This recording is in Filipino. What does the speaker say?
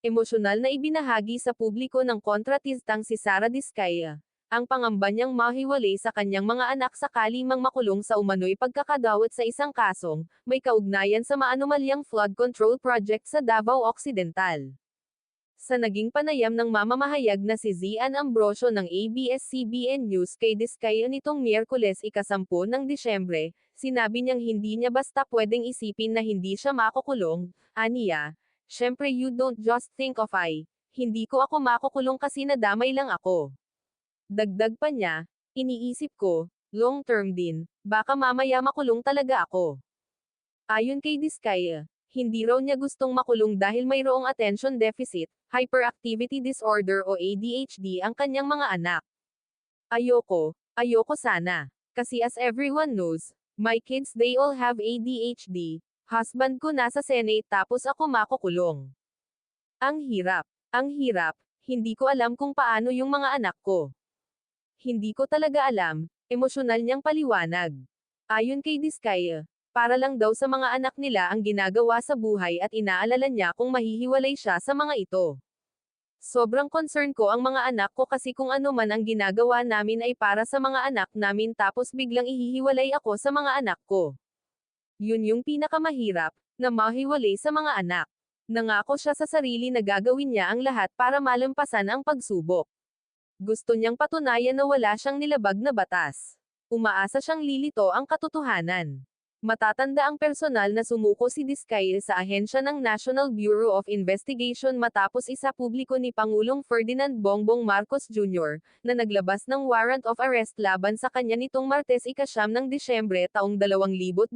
Emosyonal na ibinahagi sa publiko ng kontratistang si Sara Diskaya. Ang pangamba niyang mahiwalay sa kanyang mga anak sakali mang makulong sa umano'y pagkakadawat sa isang kasong, may kaugnayan sa maanumalyang flood control project sa Davao Occidental. Sa naging panayam ng mamamahayag na si Zian Ambrosio ng ABS-CBN News kay Diskaya nitong Miyerkules ikasampu ng Disyembre, sinabi niyang hindi niya basta pwedeng isipin na hindi siya makukulong, aniya, syempre you don't just think of I, hindi ko ako makukulong kasi nadamay lang ako. Dagdag pa niya, iniisip ko, long term din, baka mamaya makulong talaga ako. Ayon kay Diskaya, hindi raw niya gustong makulong dahil mayroong attention deficit, hyperactivity disorder o ADHD ang kanyang mga anak. Ayoko, ayoko sana. Kasi as everyone knows, my kids they all have ADHD, husband ko nasa Senate tapos ako makukulong. Ang hirap, ang hirap, hindi ko alam kung paano yung mga anak ko. Hindi ko talaga alam, emosyonal niyang paliwanag. Ayon kay Diskaya, para lang daw sa mga anak nila ang ginagawa sa buhay at inaalala niya kung mahihiwalay siya sa mga ito. Sobrang concern ko ang mga anak ko kasi kung ano man ang ginagawa namin ay para sa mga anak namin tapos biglang ihihiwalay ako sa mga anak ko. Yun yung pinakamahirap, na mahiwalay sa mga anak. Nangako siya sa sarili na gagawin niya ang lahat para malampasan ang pagsubok. Gusto niyang patunayan na wala siyang nilabag na batas. Umaasa siyang lilito ang katotohanan. Matatanda ang personal na sumuko si Diskaya sa ahensya ng National Bureau of Investigation matapos isa publiko ni Pangulong Ferdinand Bongbong Marcos Jr., na naglabas ng warrant of arrest laban sa kanya nitong Martes ikasyam ng Disyembre taong 2025.